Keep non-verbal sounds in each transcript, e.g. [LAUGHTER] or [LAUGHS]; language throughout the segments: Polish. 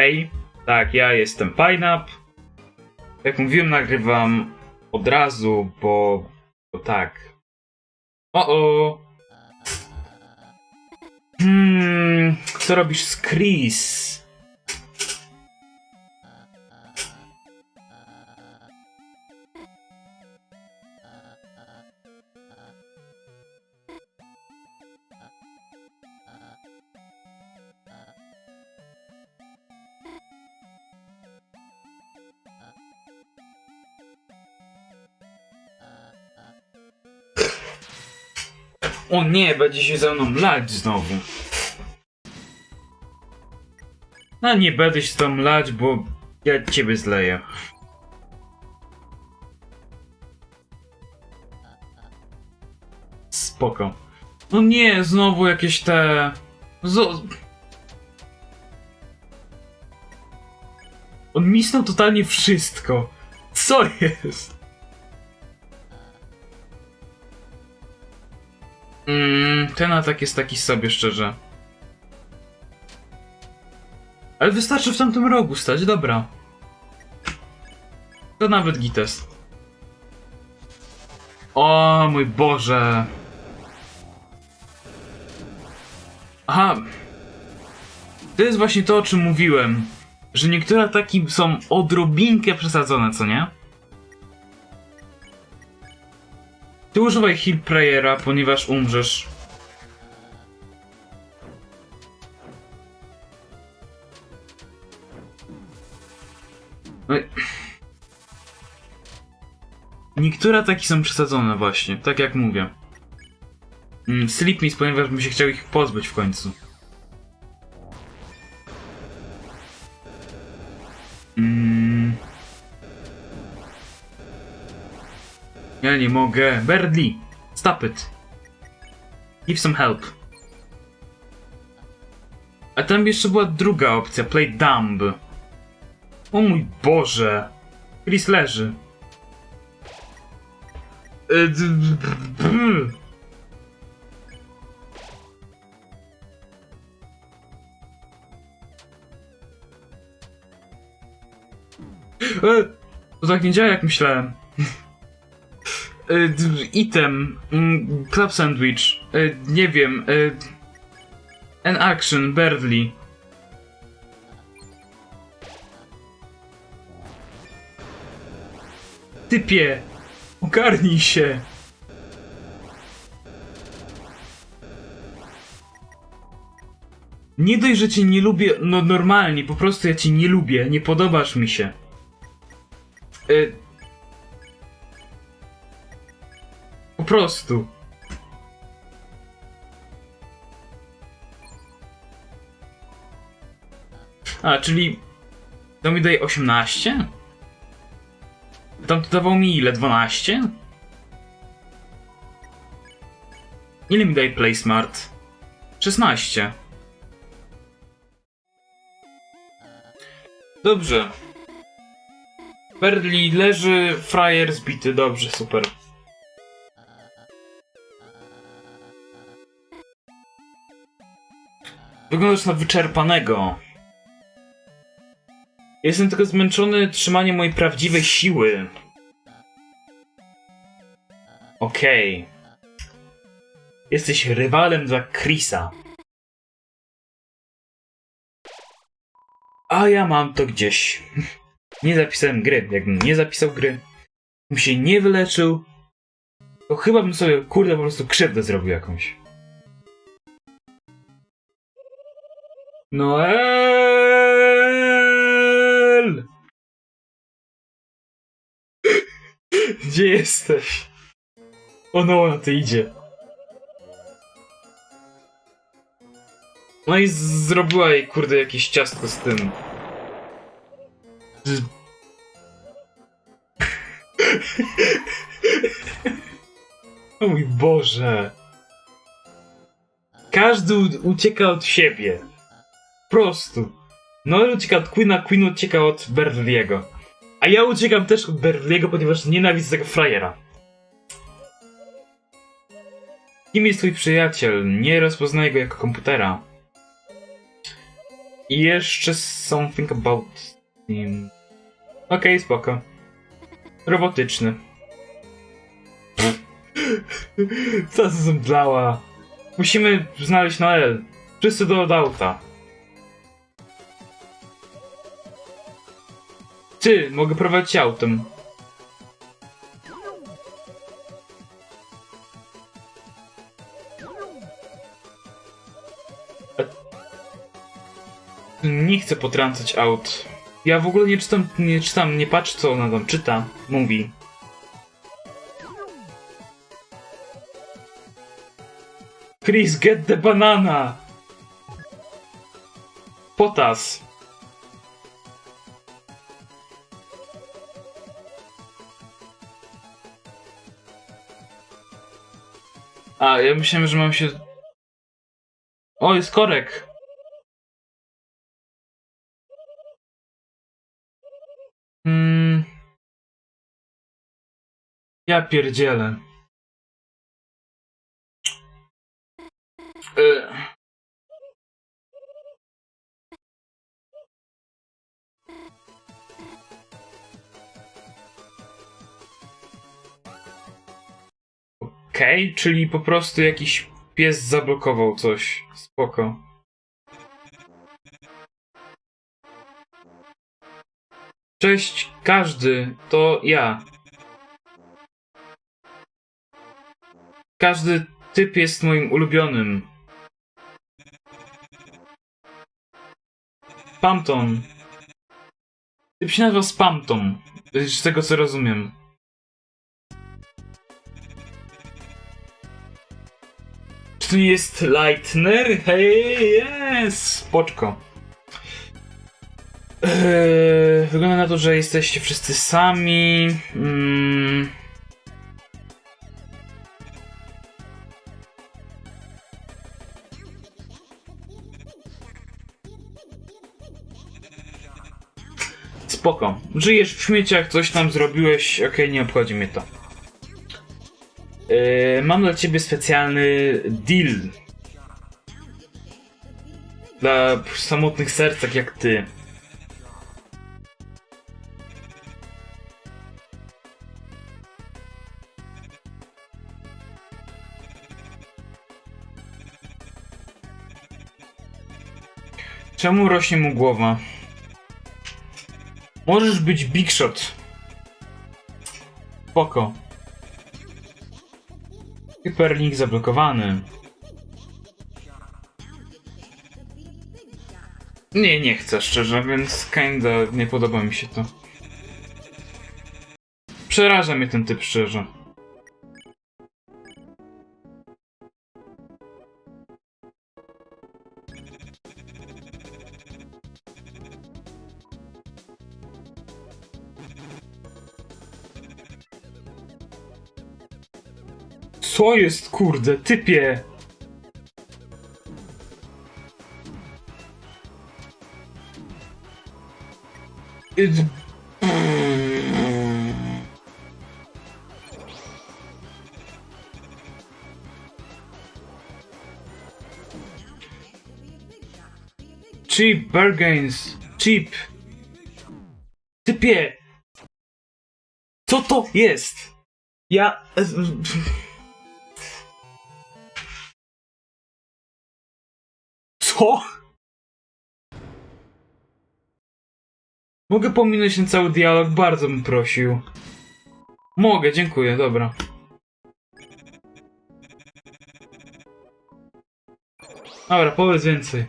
Hej, tak, ja jestem Pineup. Jak mówiłem, nagrywam od razu, bo, bo tak. O o. Hmm, co robisz z Chris? O nie, będzie się ze mną lać znowu. No nie będę się tam lać, bo ja ciebie zleję. Spoko. No nie, znowu jakieś te... On misnął totalnie wszystko. Co jest? Mm, ten atak jest taki sobie, szczerze. Ale wystarczy w tamtym rogu stać, dobra. To nawet gites. O mój Boże. Aha. To jest właśnie to, o czym mówiłem. Że niektóre ataki są odrobinkę przesadzone, co nie? Ty używaj heal prayera, ponieważ umrzesz. No Niektóre ataki są przesadzone właśnie, tak jak mówię. Mm, Sleep Miss, ponieważ bym się chciał ich pozbyć w końcu. Mm. Ja nie mogę. Berdly, stop it. Give some help. A tam jeszcze była druga opcja, play dumb. O mój Boże. Chris leży. E, E, To tak nie działa jak myślałem. D- Item. mm, Club sandwich. e, Nie wiem. e, An action. Berdly. Typie. Ogarnij się. Nie dość, że cię nie lubię, no normalnie, po prostu ja cię nie lubię, nie podobasz mi się. Y... prostu. A, czyli... To mi daje 18? Tam to dawał mi ile? 12? Ile mi daje PlaySmart? 16. Dobrze. Berli leży, frajer zbity, dobrze, super. Wyglądasz na wyczerpanego. Jestem tylko zmęczony trzymaniem mojej prawdziwej siły. Okej. Jesteś rywalem dla Chrisa. A ja mam to gdzieś. [LAUGHS] Nie zapisałem gry. Jakbym nie zapisał gry, bym się nie wyleczył, to chyba bym sobie, kurde, po prostu krzywdę zrobił jakąś. Noel! Gdzie jesteś? O no, ty idzie. No i zrobiła jej, kurde, jakieś ciastko z tym. Z... o mój Boże. Każdy ucieka od siebie. Prostu. Noel ucieka od Queena, Queen ucieka od Berliego. A ja uciekam też od Berliego, ponieważ nienawidzę tego frajera. Kim jest twój przyjaciel? Nie rozpoznaję go jako komputera. I jeszcze something about him. Okej, spoko. Robotyczny. [LAUGHS] Co zemdlała? Musimy znaleźć Noel. Wszyscy do auta. Ty, mogę prowadzić autem. Nie chcę potrącać aut. Ja w ogóle nie czytam, nie czytam, nie patrzę co ona tam czyta, mówi. Chris, get the banana! Potas. A, ja myślałem, że mam się... O, jest korek! Hmm. Ja pierdzielę. Okej, czyli po prostu jakiś pies zablokował coś. Spoko. Cześć, każdy, to ja. Każdy typ jest moim ulubionym. Spamton. Typ się nazywa Spamton. Z tego co rozumiem. Nie jest Lightner? Hej, jest! Spoczko. Eee, wygląda na to, że jesteście wszyscy sami. Mm. Spoko. Żyjesz w śmieciach, coś tam zrobiłeś, okej, nie obchodzi mnie to. Eee, mam dla ciebie specjalny deal. Dla samotnych serc, tak jak ty. Czemu rośnie mu głowa? Możesz być Big Shot. Spoko. Hyperlink zablokowany. Nie, nie chcę szczerze, więc kinda nie podoba mi się to. Przeraża mnie ten typ szczerze. Co jest, kurde, typie? It... Cheap bargains. Cheap. Typie. Co to jest? Ja... Co? Mogę pominąć ten cały dialog, bardzo bym prosił. Mogę, dziękuję, dobra. Dobra, powiedz więcej.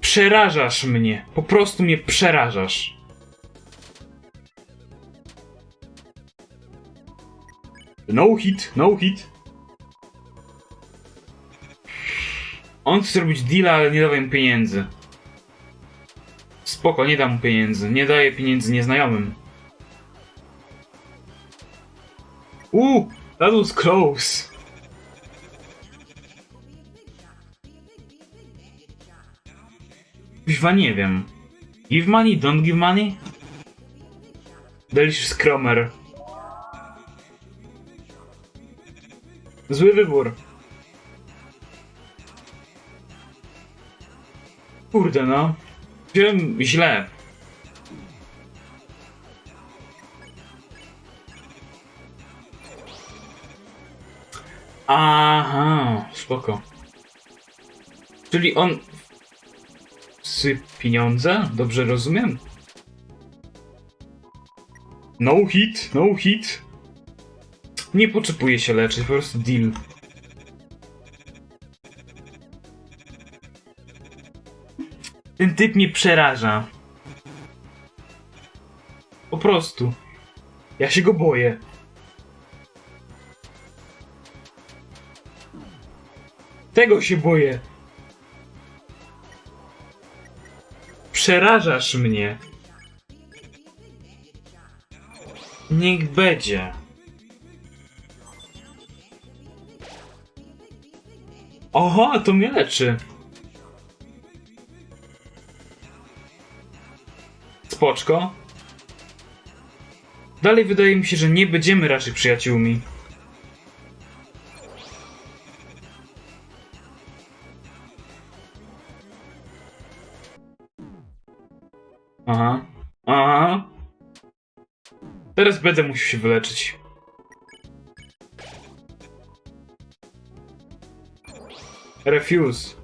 Przerażasz mnie. Po prostu mnie przerażasz. No hit, no hit. On chce zrobić deala, ale nie dawaj mu pieniędzy. Spoko, nie dam mu pieniędzy. Nie daję pieniędzy nieznajomym. Uuu, that was close. Kuźwa nie wiem. Give money, don't give money? Delicious Cromer. Zły wybór. Kurde no. Wziąłem źle. Aha, spoko. Czyli on... Sy pieniądze? Dobrze rozumiem? No hit, no hit. Nie potrzebuje się leczyć, po prostu deal. Typ mnie przeraża. Po prostu. Ja się go boję. Tego się boję. Przerażasz mnie. Niech będzie. Oho, to mnie leczy. Spoczko. Dalej wydaje mi się, że nie będziemy raczej przyjaciółmi. Aha. Aha. Teraz będę musiał się wyleczyć. Refuse.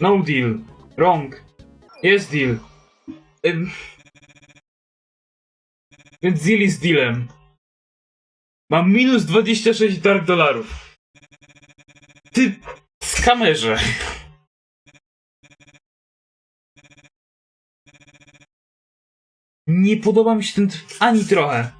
No deal. Wrong. Jest deal. Ym. Więc deal jest dealem. Mam minus 26 dark dolarów. Ty w kamerze. Nie podoba mi się ten ani trochę.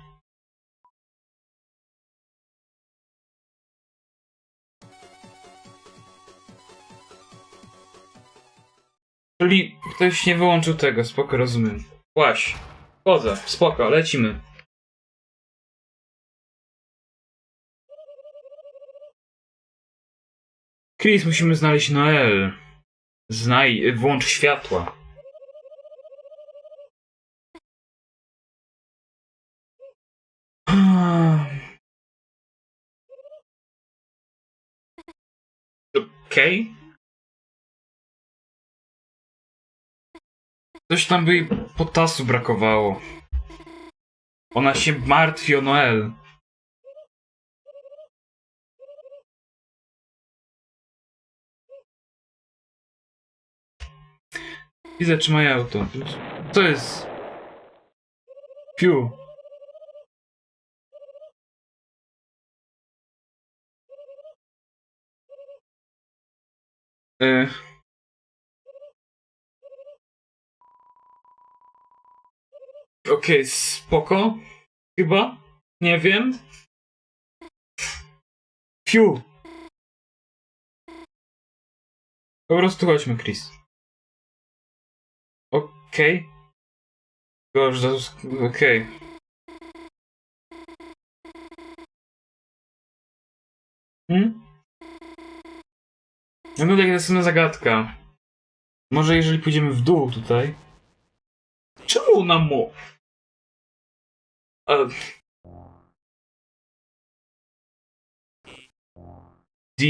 Czyli ktoś nie wyłączył tego, spoko, rozumiem. Łaś. Chodzę, spoko, lecimy. Chris, musimy znaleźć Noel. Znaj, włącz światła. Okej. Coś tam by jej potasu brakowało. Ona się martwi o Noel. Czy moje auto. Co jest? Piu. Y. Okej, spoko. Chyba? Nie wiem. Fiu. Po prostu chodźmy, Chris. Okej. To jest... Okej. Hmm? No no, tak jest jedna zagadka. Może jeżeli pójdziemy w dół tutaj... Czemu nam mu... D...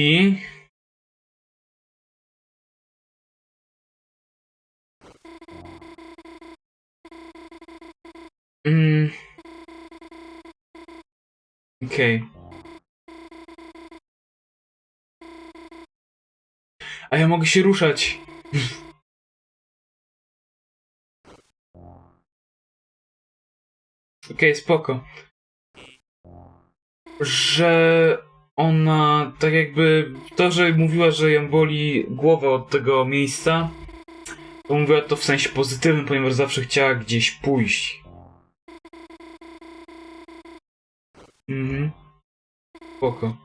Mm. Okej. A ja mogę się ruszać. [LAUGHS] Okej, spoko. Że ona, tak jakby, to, że mówiła, że ją boli głowa od tego miejsca, to mówiła to w sensie pozytywnym, ponieważ zawsze chciała gdzieś pójść. Mhm. Spoko.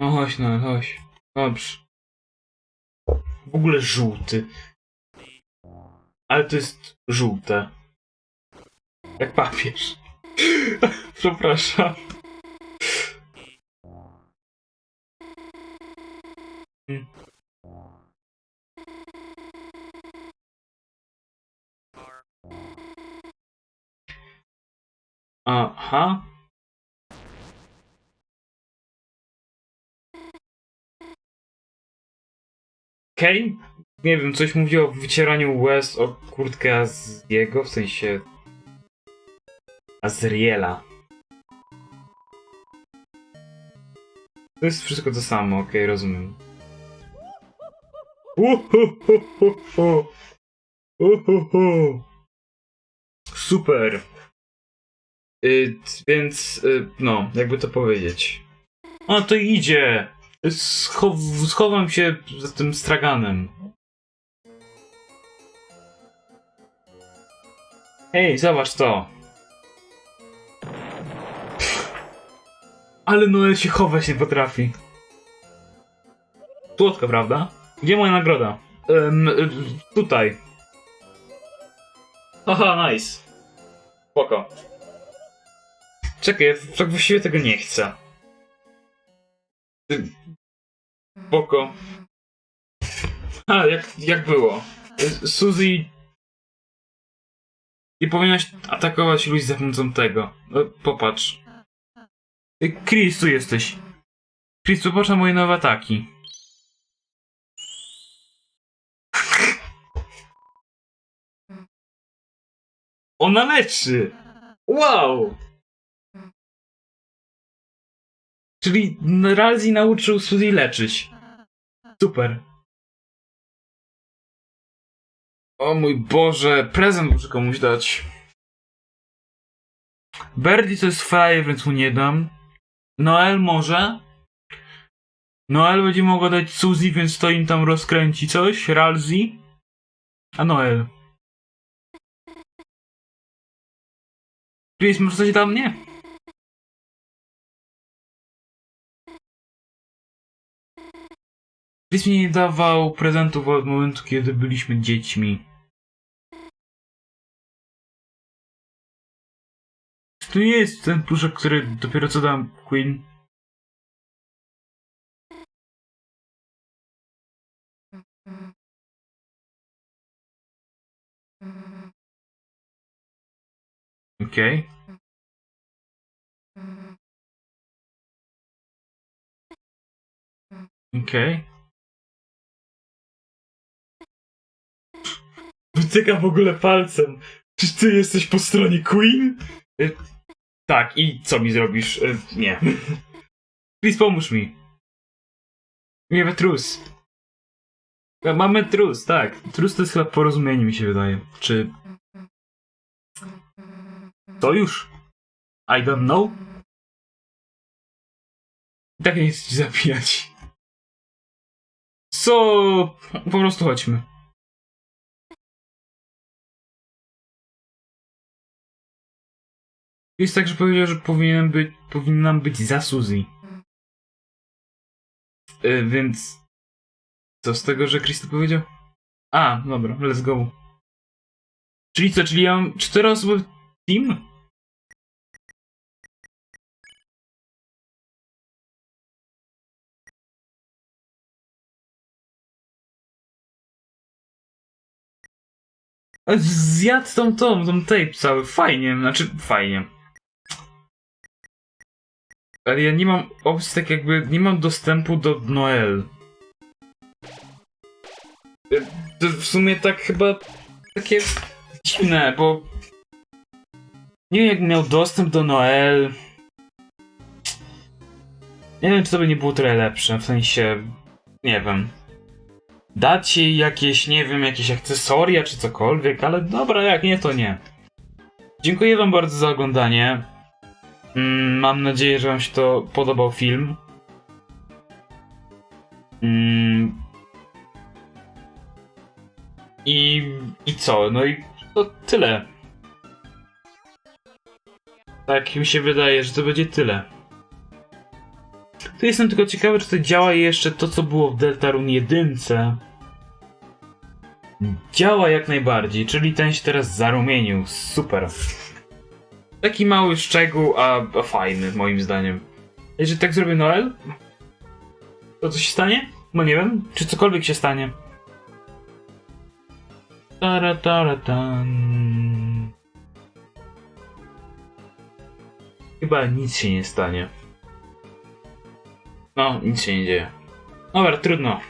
No chodź, no chodź. Dobrze. W ogóle żółty. Ale to jest żółte. Jak papież. [LAUGHS] Przepraszam. Hmm. Aha. Kane? Nie wiem, coś mówił o wycieraniu łez o kurtkę z jego, w sensie... Azriela. To jest wszystko to samo, okej, rozumiem. Uhuhuhuhu. Uhuhu. Super. Y, więc, y, no, jakby to powiedzieć. O, to idzie! Scho schowam się za tym straganem. Hej, zobacz to! Ale Noel się chować nie potrafi. Słodko, prawda? Gdzie moja nagroda? Y, tutaj. Haha, nice. Spoko. Czekaj, ja tak właściwie tego nie chcę. Spoko. A, jak, jak było? Suzy... Nie powinnaś atakować ludzi za pomocą tego. No, popatrz. Y, Chris, tu jesteś. Chris, popatrz na moje nowe ataki. Ona leczy! Wow! Czyli Ralzi nauczył Suzy leczyć. Super. O mój Boże, prezent muszę komuś dać. Birdie to jest frajer, więc mu nie dam. Noel może. Noel będzie mogła dać Suzy, więc to im tam rozkręci coś. Ralzi. A Noel. Chris, może coś dla mnie? Chris mi nie dawał prezentów od momentu, kiedy byliśmy dziećmi. To nie jest ten pluszek, który dopiero co dam Queen. Okej. Okej. Wytyka w ogóle palcem. Czy ty jesteś po stronie Queen? Tak, i co mi zrobisz? Y, nie. Please pomóż mi. Mamy trus. E, Mamy trus, tak. Trus to jest chyba porozumienie, mi się wydaje. Czy... To już? I don't know. I tak nie chcę ci zabijać. Co? Po prostu chodźmy. Jest tak, że powiedział, że powinienem być, powinnam być za Suzy. Y, więc... Co z tego, że Chris powiedział? A, dobra, let's go. Czyli co, czyli ja mam w team? Zjadł tą, tą, tą tape cały, fajnie, znaczy fajnie. Ale ja nie mam opcji, tak jakby, nie mam dostępu do Noel. To w sumie tak chyba takie dziwne, bo nie wiem jak miał dostęp do Noel. Nie wiem czy to by nie było trochę lepsze, w sensie, nie wiem. Dać jej jakieś, nie wiem, jakieś akcesoria czy cokolwiek, ale dobra, jak nie to nie. Dziękuję wam bardzo za oglądanie. Mm, mam nadzieję, że wam się to podobał film. Mm. I, I co? No i to tyle. Tak mi się wydaje, że to będzie tyle. Tu jestem tylko ciekawy, czy to działa jeszcze to, co było w Deltarune 1. Działa jak najbardziej, czyli ten się teraz zarumienił. Super. Taki mały szczegół, a, a fajny, moim zdaniem. Jeżeli tak zrobię Noel, to co się stanie? No nie wiem, czy cokolwiek się stanie. Tara, tara, tan. Chyba nic się nie stanie. No, nic się nie dzieje. Dobra, trudno.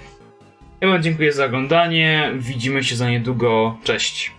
Ja wam dziękuję za oglądanie. Widzimy się za niedługo. Cześć.